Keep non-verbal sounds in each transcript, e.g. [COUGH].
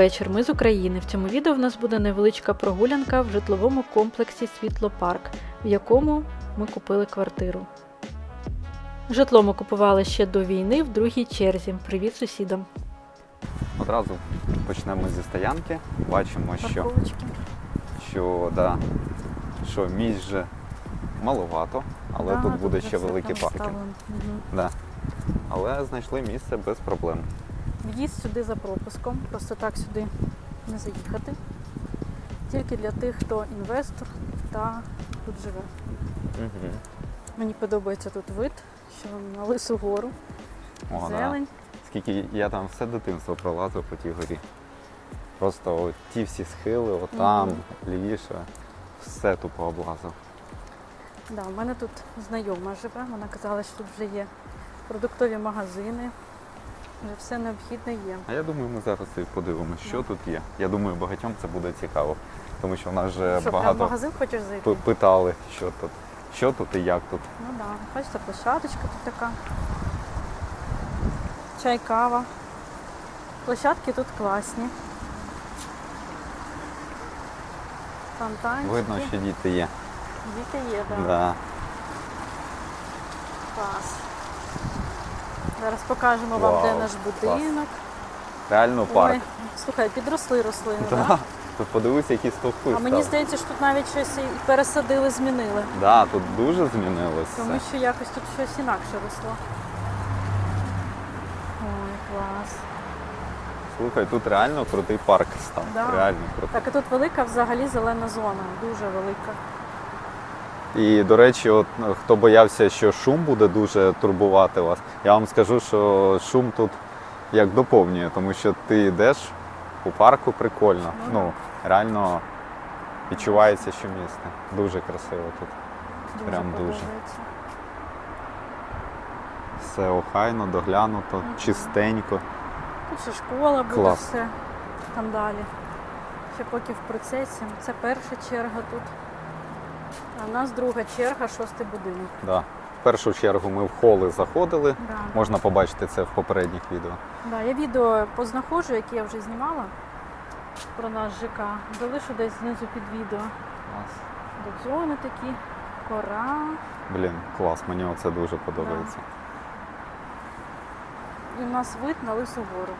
Вечір, ми з України. В цьому відео в нас буде невеличка прогулянка в житловому комплексі Світлопарк, в якому ми купили квартиру. Житло ми купували ще до війни в другій черзі. Привіт сусідам. Одразу почнемо зі стоянки. Бачимо, що, що, да, що місць вже маловато, але Да, тут буде ще великий паркінг. Мгм. Да. Але знайшли місце без проблем. В'їзд сюди за пропуском, просто так сюди не заїхати. Тільки для тих, хто інвестор та тут живе. Угу. Мені подобається тут вид, що на лису гору, О, да. зелень. Скільки я там все дитинство пролазив по тій горі. Просто от ті всі схили, отам, лівіше, все тупо облазив. Да, у мене тут знайома живе. Вона казала, що тут вже є продуктові магазини. Вже все необхідне є. А я думаю, ми зараз і подивимося, що тут є. Я думаю, багатьом це буде цікаво, тому що в нас вже Що, прям в багато магазин хочеш зайти? питали, що тут, що тут і як тут. Ну так, да. бачите, площадочка тут така. Чай, кава. Площадки тут класні. Фонтанчики. Видно, що діти є. Діти є, так. Да. Да. Клас. Зараз покажемо вам, де наш будинок. Реально парк. Ой, слухай, підросли рослини, Да. так? Тут подивися, які стовпи А мені стали. здається, що тут навіть щось і пересадили, змінили. Да, тут дуже змінилося. Тому що якось тут щось інакше росло. Ой, клас. Слухай, тут реально крутий парк став. Да. Реально крутий. Так, і тут велика взагалі зелена зона, дуже велика. І до речі, от ну, хто боявся, що шум буде дуже турбувати вас, я вам скажу, що шум тут як доповнює, тому що ти йдеш у парку прикольно. Ну, Ну, реально відчувається, що місто. Дуже красиво тут. Дуже Прям дуже. Все охайно, доглянуто, Мгм. чистенько. Тут ще школа буде Клас. все там далі. Ще поки в процесі. Це перша черга тут. А в нас друга черга, шостий будинок. Да. В першу чергу ми в холи заходили. Да. Можна побачити це в попередніх відео. Да, я відео познаходжу, яке я вже знімала про наш ЖК. Залишу десь знизу під відео. Тут зони такі, кора. Блін, клас, мені оце дуже подобається. І в нас вид на Лису гору.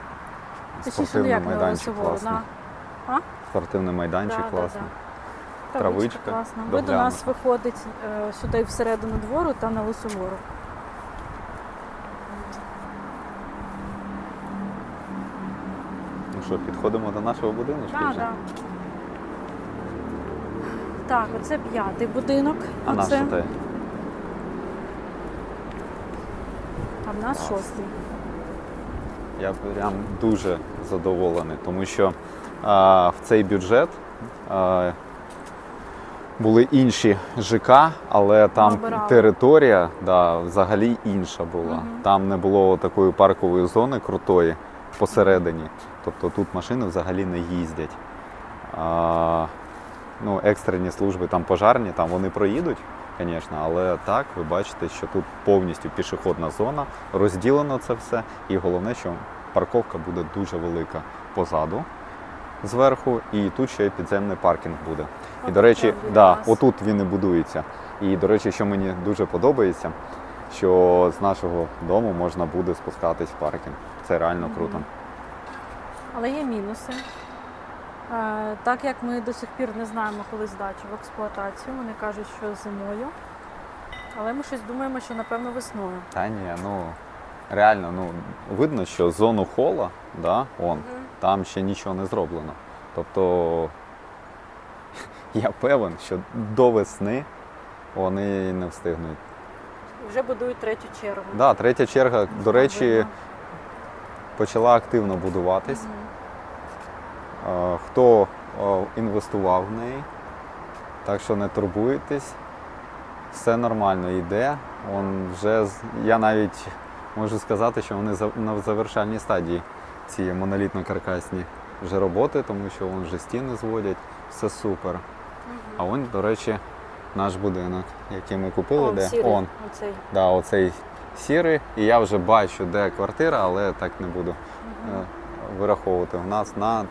Точніше, ну Спортивний як на Лису майданчик гору. класний. На... Спортивний майданчик Да, да, класний. да. Травичка класна. Вид у нас виходить е, сюди всередину двору та на Лису гору. Ну що, підходимо до нашого будинку? Да, да. Так, оце п'ятий будинок. А наш оце, те? а в нас шостий. Я прям дуже задоволений, тому що а, в цей бюджет а, були інші ЖК, але там Обирали. територія да, взагалі інша була. Мгм. Там не було такої паркової зони крутої посередині. Тобто тут машини взагалі не їздять. А, ну, екстрені служби, там пожарні, там вони проїдуть, звісно, але так, ви бачите, що тут повністю пішохідна зона, розділено це все. І головне, що парковка буде дуже велика позаду. Зверху, і тут ще й підземний паркінг буде. І до речі, да, отут він і будується. І до речі, що мені дуже подобається, що з нашого дому можна буде спускатись в паркінг. Це реально круто. Але є мінуси. Е, Так як ми до сих пір не знаємо, коли здачу в експлуатацію, вони кажуть, що зимою. Але ми щось думаємо, що напевно весною. Та ні, ну реально, ну видно, що зону хола, да, он, там ще нічого не зроблено. Тобто я певен, що до весни вони не встигнуть. Вже будують третю чергу. Да, третя черга, до речі, Видно. почала активно будуватись. Е, Хто інвестував в неї, так що не турбуйтесь, все нормально йде. Он вже, я навіть можу сказати, що вони на завершальній стадії ці монолітно-каркасні вже роботи, тому що вон вже стіни зводять, все супер. А он, до речі, наш будинок, який ми купили, Он, де сірий, он, оцей. да, оцей сірий. І я вже бачу, де квартира, але так не буду е, вираховувати. У нас на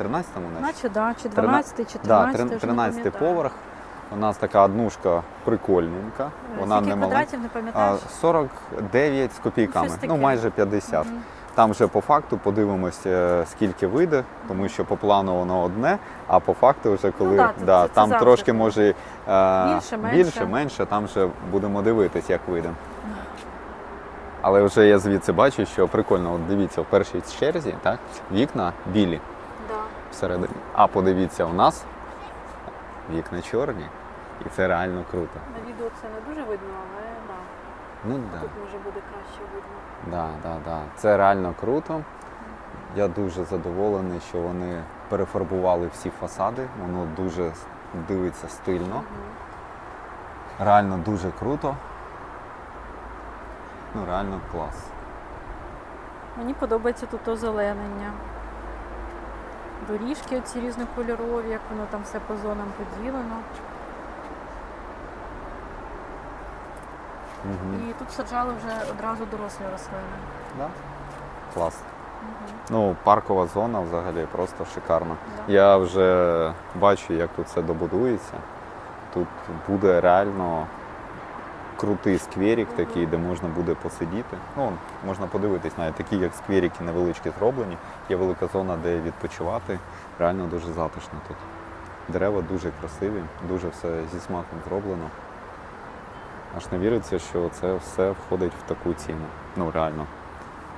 13-му наче? Наче, да, чи Трина- 12, чи 13, трин- вже 13 не поверх. У нас така однушка прикольненька. Е, Вона Скільки не квадратів, не пам'ятаєш? 49 з копійками, Щось ну майже 50. Мгм. Там вже по факту подивимося, е, скільки вийде, тому що по плану воно одне, а по факту, вже коли Ну да, це- да, це- це там завжди трошки може е, Більше, менше. більше, менше, там вже будемо дивитись, як вийде. Але вже я звідси бачу, що прикольно, от дивіться, в першій черзі так, вікна білі Да. всередині. А подивіться, у нас вікна чорні, і це реально круто. На відео це не дуже видно, але. Ну да. тут може буде краще видно. Да, да, да. Це реально круто. Я дуже задоволений, що вони перефарбували всі фасади. Воно дуже дивиться стильно. Реально дуже круто. Ну, реально клас. Мені подобається тут озеленення. Доріжки оці різнокольорові, як воно там все по зонам поділено. Угу. І тут саджали вже одразу дорослі рослини. Да? Клас. Ну, паркова зона взагалі просто шикарна. Да. Я вже бачу, як тут все добудується. Тут буде реально крутий скверик Мгм. такий, де можна буде посидіти. Ну, можна подивитись, навіть такі, як скверики невеличкі зроблені. Є велика зона, де відпочивати. Реально дуже затишно тут. Дерева дуже красиві, дуже все зі смаком зроблено. Аж не віриться, що це все входить в таку ціну. Ну, реально.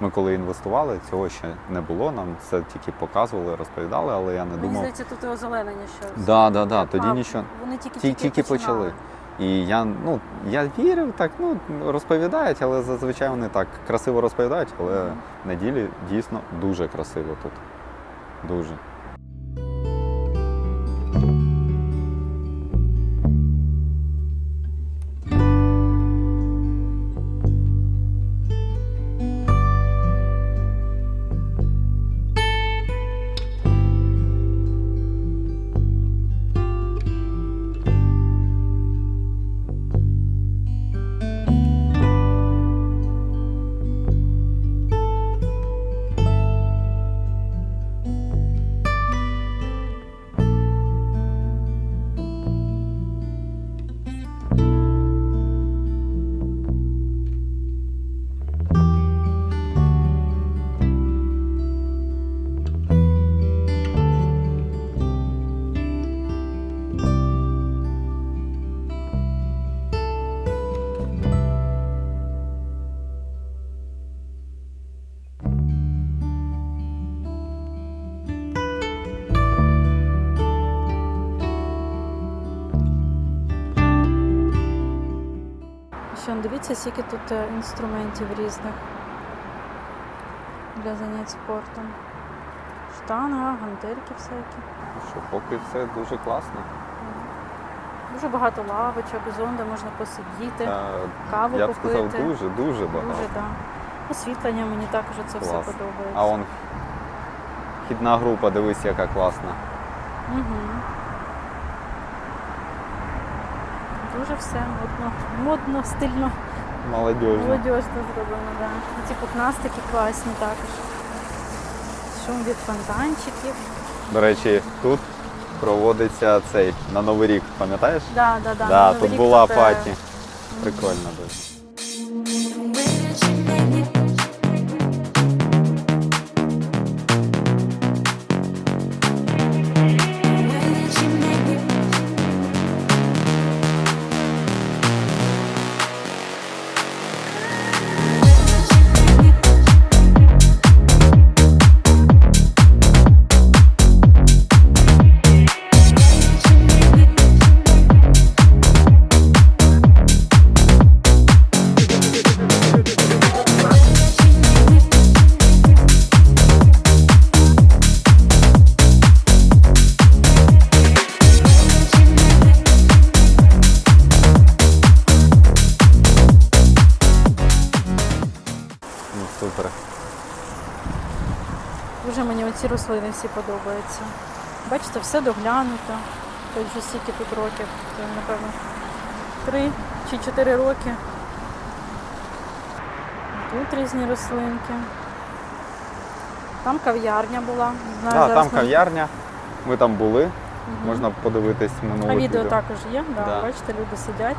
Ми коли інвестували, цього ще не було. Нам це тільки показували, розповідали, але я не Мені думав. здається, тут і озеленення ще. Да, да, да. Тоді А, нічого. Вони тільки, Ті- тільки почали. І я, ну, я вірив, так, ну, розповідають, але зазвичай вони так красиво розповідають, але Мгм. на ділі дійсно дуже красиво тут. Дуже. Що, дивіться, скільки тут е, інструментів різних для занять спортом. Штанга, гантельки всякі. Що поки все дуже класно. Дуже багато лавочок, зон, де можна посидіти, Та, каву я б попити. сказав, дуже, дуже багато. Дуже, да. Освітлення мені також це все подобається. А он хідна група, дивись, яка класна. Угу. Дуже все модно, модно, стильно, Молодежно. Молодежно зроблено, да. Ці пухнастики класні також. Шум від фонтанчиків. До речі, тут проводиться цей на Новий рік, пам'ятаєш? Да, да, да. Да, Новий тут рік була паті. Прикольно дуже. Всі подобаються. Бачите, все доглянуто. Тут вже стільки тут років. Це, напевно, три чи чотири роки. Тут різні рослинки. Там кав'ярня була. Знаю, Да, зараз там ми- кав'ярня. Ми там були, Мгм. можна подивитись минуле А відео також є, да, Да. бачите, люди сидять.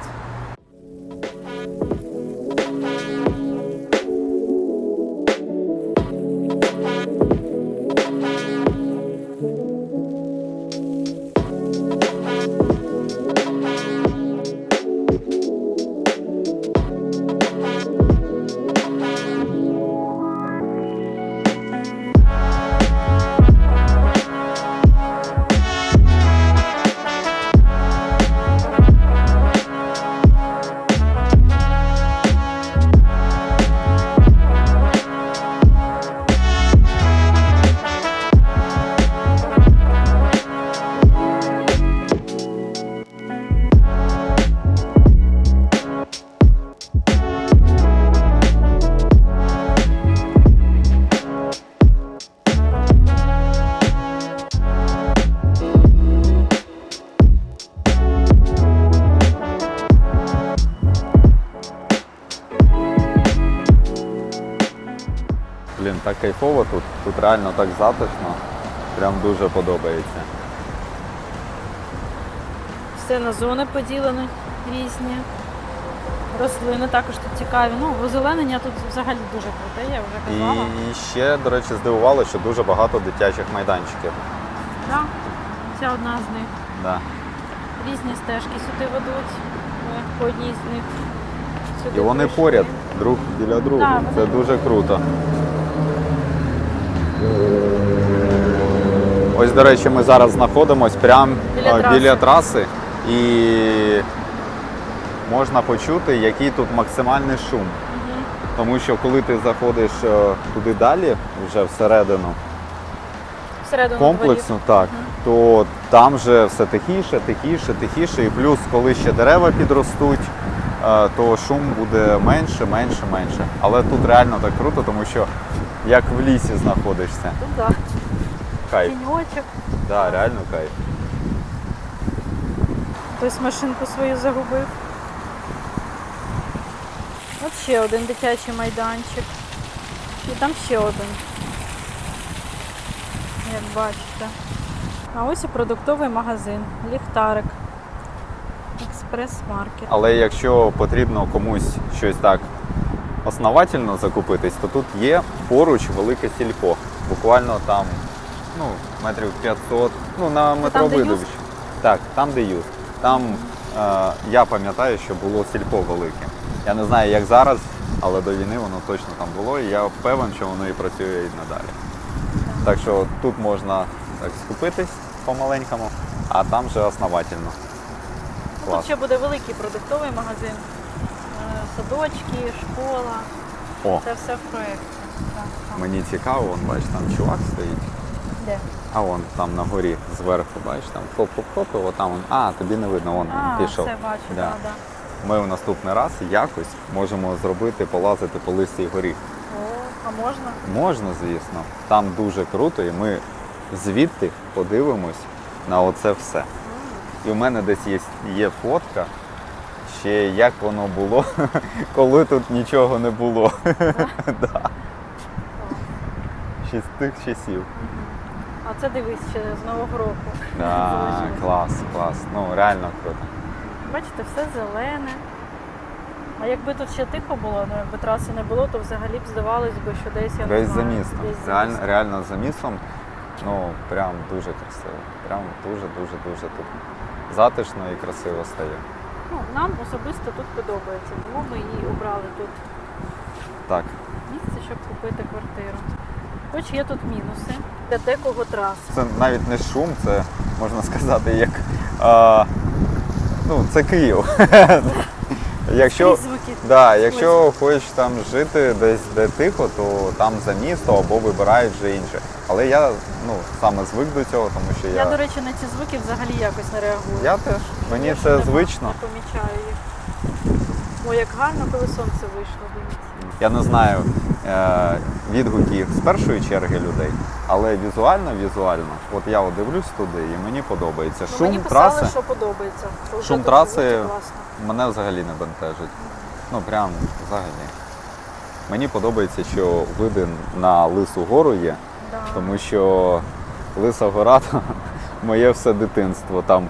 Реально так затишно. Прям дуже подобається. Все на зони поділені різні. Рослини також тут цікаві. Ну, озеленення тут взагалі дуже круте, я вже казала. і ще, до речі, здивувало, що дуже багато дитячих майданчиків. Да, це одна з них. Да. Різні стежки сюди ведуть. По одній з них. Сюди І вони прийшли. поряд, друг біля друга. Да, Це вони- дуже круто. Ось, до речі, ми зараз знаходимося прямо Біля е, траси. біля траси і можна почути, який тут максимальний шум. Мгм. Тому що коли ти заходиш е, туди далі, вже всередину Всередину комплексу, так, то там вже все тихіше, тихіше, тихіше. І плюс, коли ще дерева підростуть, то шум буде менше, менше, менше. Але тут реально так круто, тому що як в лісі знаходишся. Тут да. Кайф. Тіньочок. Да, реально кайф. Хтось машинку свою загубив. От ще один дитячий майданчик. І там ще один. Як бачите. А ось і продуктовий магазин. Ліхтарик. Експрес-маркет. Але якщо потрібно комусь щось так основательно закупитись, то тут є поруч велике сільпо. Буквально там ну, метрів 500, ну на метро там, видовищ. Так, там, де юз. Там е, я пам'ятаю, що було сільпо велике. Я не знаю, як зараз, але до війни воно точно там було, і я певен, що воно і працює і надалі. Так що тут можна так скупитись по-маленькому, а там вже основательно. Клас. тут ще буде великий продуктовий магазин. Е, Садочки, школа. О, Це все в проєкті. Мені цікаво, вон, бачиш, там чувак стоїть. Де? А вон там на горі зверху, бачиш, там хоп-хоп-хоп, і отам вон. А, тобі не видно, вон А, пішов. все бачу, Да. да. Да, Ми в наступний раз якось можемо зробити, полазити по листій горі. О, а можна? Можна, звісно. Там дуже круто, і ми звідти подивимось на оце все. І в мене десь є, є фотка, ще як воно було, [LAUGHS] коли тут нічого не було. [LAUGHS] Да. Ще з тих часів. А це дивись ще з Нового року. Да, клас, клас. Ну реально круто. Бачите, все зелене. А якби тут ще тихо було, ну якби траси не було, то взагалі б здавалось би, що десь я не Десь за знаю, містом. десь за Реально, містом. реально за містом. Ну, прям дуже красиво. Прям дуже, дуже, дуже тут затишно і красиво стає. Ну, нам особисто тут подобається, тому ми і обрали тут Так. місце, щоб купити квартиру. Хоч є тут мінуси для декого трас. Це навіть не шум, це можна сказати, як. А, ну, це Київ. [LAUGHS] Якщо, да, якщо хочеш там жити десь де тихо, то там за місто або вибирають вже інше. Але я ну, саме звик до цього, тому що Я, я. до речі, на ці звуки взагалі якось не реагую. Я теж. Мені Я це нема, звично. Не помічаю їх. Ой, як гарно, коли сонце вийшло, дивіться. Я не знаю е, відгуків з першої черги людей, але візуально, візуально, от я от дивлюсь туди і мені подобається. Ну, Шум мені писали, траси що подобається. що Шум траси- мене взагалі не бентежить. Ну прям взагалі. Мені подобається, що види на Лису гору є, Да. Тому що Лиса Гора [LAUGHS] моє все дитинство там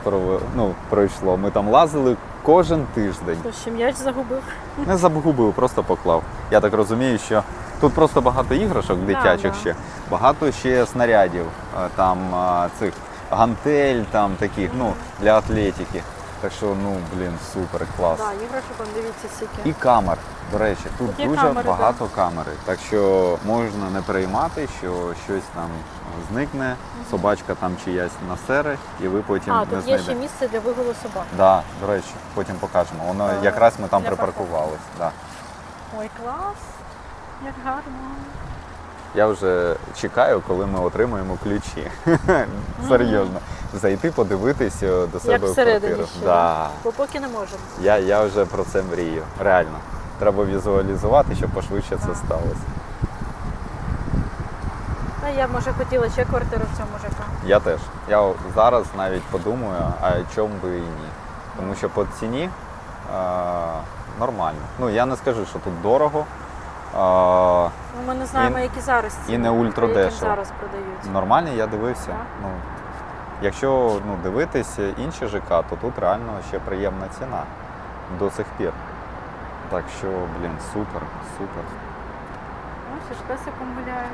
ну, пройшло. Ми там лазили кожен тиждень. Хто ще м'яч загубив? Не загубив, просто поклав. Я так розумію, що тут просто багато іграшок дитячих да. ще, багато ще снарядів, е, там е, цих гантель, там таких, ну, для атлетики. Так що, ну, блін, супер, клас. Да, іграшок, он, дивіться, скільки. І камер. До речі, тут є дуже камери, багато камери. Так що можна не переймати, що щось там зникне, собачка там чиясь насере, і ви потім А, не тут є знайдете. ще місце для вигулу собак. Да, до речі, потім покажемо. Воно Е, якраз ми там для припаркувались. Да. Ой, клас! Як гарно. Я вже чекаю, коли ми отримаємо ключі. Серйозно. Зайти, подивитись е, до себе Як в всередині квартиру. ще. Да. Бо поки не можемо. Я, я вже про це мрію. Реально. Треба візуалізувати, щоб пошвидше це сталося. Та я може хотіла ще квартиру в цьому ЖК. Я теж. Я зараз навіть подумаю, а чому би і ні. Тому що по ціні е, нормально. Ну я не скажу, що тут дорого. Е, Ну, ми не знаємо, І- які зараз і не по ультрадешево. яким зараз продають. нормально, я дивився. Так. Ну, якщо ну, дивитись інші ЖК, то тут реально ще приємна ціна до сих пір. Так що, блін, супер, супер. Ось, з песиком гуляють.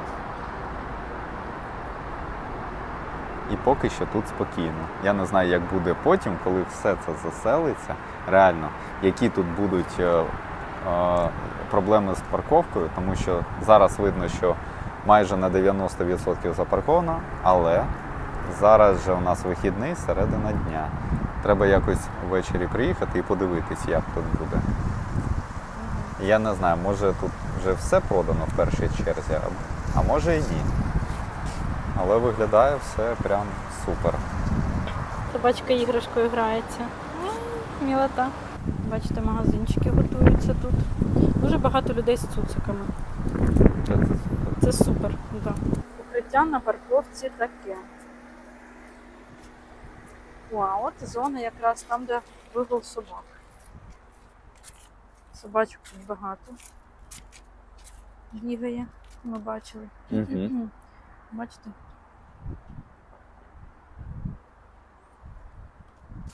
І поки що тут спокійно. Я не знаю, як буде потім, коли все це заселиться. Реально, які тут будуть е, е, проблеми з парковкою, тому що зараз видно, що майже на 90% запарковано, але зараз же у нас вихідний середина дня. Треба якось ввечері приїхати і подивитись, як тут буде. Я не знаю, може тут вже все продано в першій черзі, а- може і ні. Але виглядає все прям супер. Собачка іграшкою грається. Мілота. Бачите, магазинчики готуються тут. Дуже багато людей з цуциками. Це, супер. Супер. Да. Укриття на парковці таке. О, а от зона якраз там, де вигул собак. Собачок тут багато. Бігає, ми бачили. Мгм. [CLEARS THROAT] Бачите?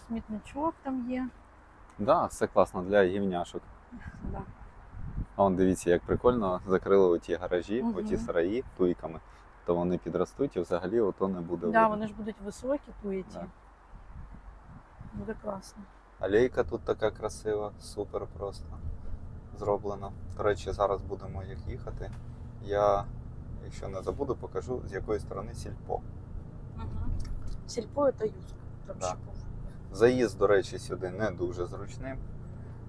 Смітничок там є. Да, все класно для гівняшок. Да. А вон дивіться, як прикольно закрили оті гаражі, Мгм. оті сараї туйками. То вони підростуть і взагалі ото не буде Да, видно. вони ж будуть високі, туєті. Да. Буде класно. Алейка тут така красива, супер просто зроблена. До речі, зараз будемо як їхати. Я, якщо не забуду, покажу з якої сторони сільпо. Угу. Сільпо та юзк. Там Да. ще був. Заїзд, до речі, сюди не дуже зручним.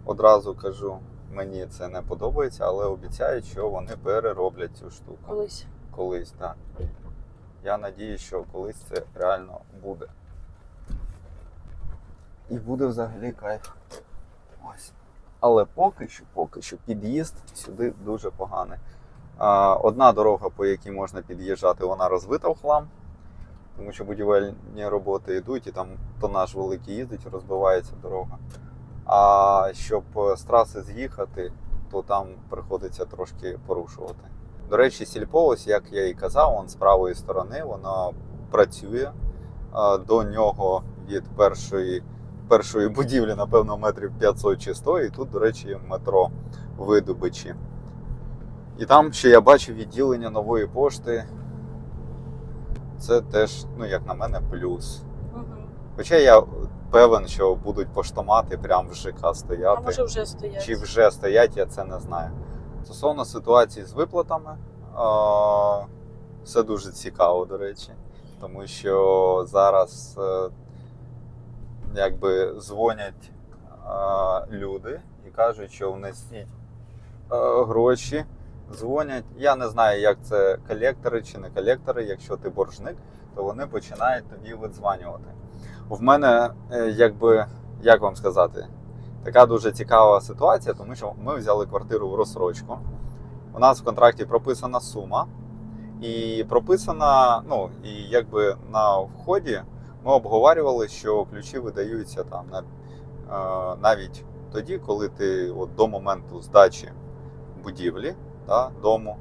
Одразу кажу, мені це не подобається, але обіцяють, що вони перероблять цю штуку. Колись. Колись, так. Я надіюсь, що колись це реально буде. І буде взагалі кайф. Ось. Але поки що, поки що, під'їзд сюди дуже поганий. Одна дорога, по якій можна під'їжджати, вона розвита в хлам, тому що будівельні роботи йдуть, і там тонаж великий їздить, розбивається дорога. А щоб е, з траси з'їхати, то там приходиться трошки порушувати. До речі, сільпо, ось як я і казав, он з правої сторони воно працює. До нього від першої, першої будівлі, напевно, метрів 500 чи 100, і тут, до речі, метро Видобичі. І там ще я бачив відділення нової пошти. Це теж, ну, як на мене, плюс. Хоча я певен, що будуть поштомати прямо в ЖК стояти. А може вже стоять. Чи вже стоять, я це не знаю. Стосовно ситуації з виплатами, все дуже цікаво, до речі, тому що зараз е, якби дзвонять люди і кажуть, що внесіть е, гроші. Дзвонять. Я не знаю, як це колектори чи не колектори. Якщо ти боржник, то вони починають тобі видзванювати. В мене, е, якби, як вам сказати, така дуже цікава ситуація, тому що ми взяли квартиру в розсрочку. У нас в контракті прописана сума, і прописана, ну і якби на вході ми обговорювали, що ключі видаються там на, е, навіть тоді, коли ти от, до моменту здачі будівлі да, дому.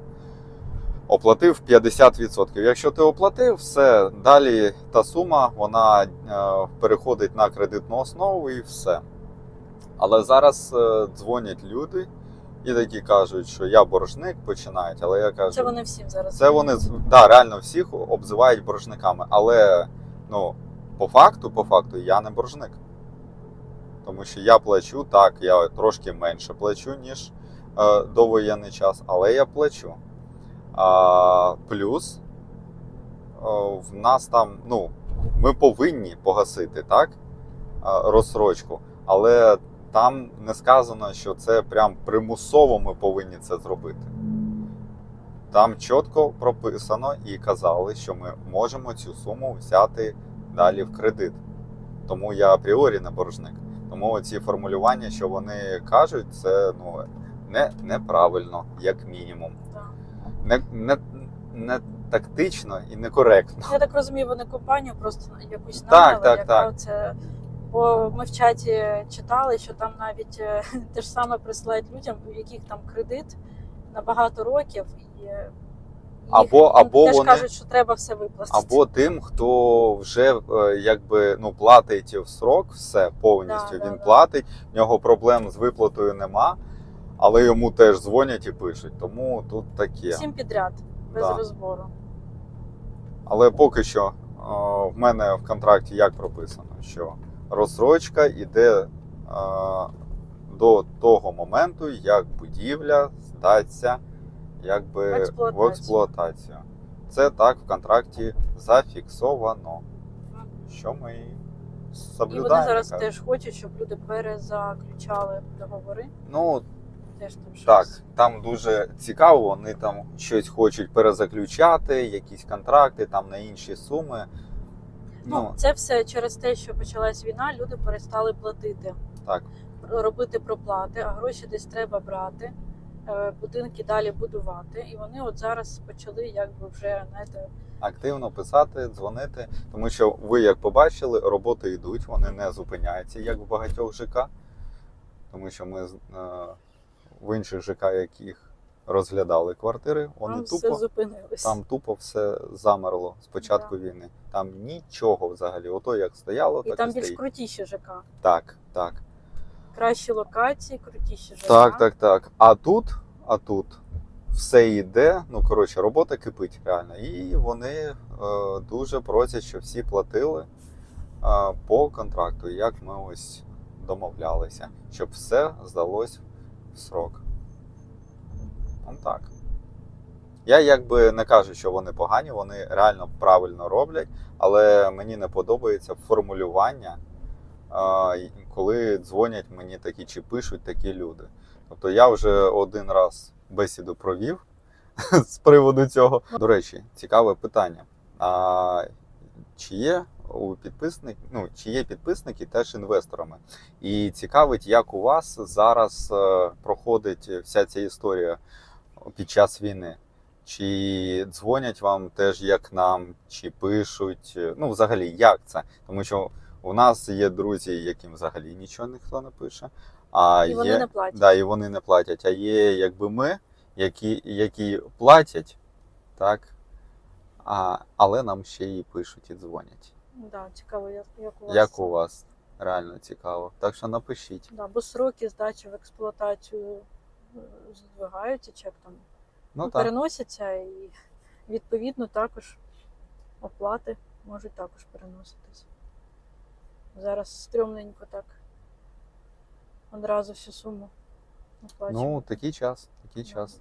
Оплатив 50%. Якщо ти оплатив, все, далі та сума вона е, переходить на кредитну основу і все. Але зараз е, дзвонять люди і такі кажуть, що я боржник починають, але я кажу, Це вони всім зараз. це вони да, реально всіх обзивають боржниками. Але ну, по факту, по факту, я не боржник. Тому що я плачу так, я трошки менше плачу, ніж е, довоєнний час, але я плачу. А, плюс е, в нас там, ну, ми повинні погасити так, е, розсрочку, але там не сказано, що це прям примусово ми повинні це зробити. Там чітко прописано і казали, що ми можемо цю суму взяти далі в кредит. Тому я апріорі не боржник. Тому ці формулювання, що вони кажуть, це ну, не, неправильно, як мінімум. Да. Не, не, не тактично і некоректно. Я так розумію, вони компанію просто якусь Так, наняли, так, яка так. це. Бо ми в чаті читали, що там навіть е, [LAUGHS] те ж саме присилають людям, у яких там кредит на багато років, і їх, Або- або теж вони- кажуть, що треба все виплатити. Або тим, хто вже е, якби ну платить в срок, все повністю Да, да, він да. платить. В нього проблем з виплатою нема, але йому теж дзвонять і пишуть. Тому тут таке. всім підряд, без Да. розбору. Але поки що е, в мене в контракті як прописано, що розсрочка йде е, до того моменту, як будівля здаться якби В експлуатацію. в експлуатацію. Це так в контракті зафіксовано, що ми і І вони зараз теж хочуть, щоб люди перезаключали договори. Ну Теж там щось. так, там дуже цікаво, вони там щось хочуть перезаключати, якісь контракти там на інші суми. Ну, це все через те, що почалась війна, люди перестали платити, так. робити проплати, а гроші десь треба брати, е, будинки далі будувати. І вони от зараз почали якби вже знаєте, активно писати, дзвонити, тому що ви як побачили, роботи йдуть, вони не зупиняються, як в багатьох ЖК. Тому що ми е, в інших ЖК, яких розглядали квартири, вони там все тупо зупинилось. там тупо все замерло з початку війни. Там нічого взагалі. Ото як стояло, і так там і більш стоїть. крутіші ЖК. Так, так. Кращі локації, крутіші ЖК. Так, так, так. А тут, а тут все йде. Ну коротше, робота кипить реально. І вони е, дуже просять, щоб всі платили е, по контракту, як ми ось домовлялися, щоб все здалось срок. Ну так. Я якби не кажу, що вони погані, вони реально правильно роблять, але мені не подобається формулювання, коли дзвонять мені такі чи пишуть такі люди. Тобто я вже один раз бесіду провів [LAUGHS] з приводу цього. До речі, цікаве питання. А, чи є у підписник, ну, чи є підписники теж інвесторами? І цікавить, як у вас зараз е, проходить вся ця історія під час війни. Чи дзвонять вам теж як нам, чи пишуть? Ну, взагалі, як це? Тому що у нас є друзі, яким взагалі нічого ніхто не пише. А І вони не платять. Да, і вони не платять. А є якби ми, які, які платять, так? А, але нам ще і пишуть і дзвонять. Да, цікаво, як, у вас. Як у вас? Реально цікаво. Так що напишіть. Да, бо сроки здачі в експлуатацію е, здвигаються, чи як там ну, ну, так. переносяться, і відповідно також оплати можуть також переноситись. Зараз стрьомненько так. Одразу всю суму оплачуємо. Ну, такий час, такий час.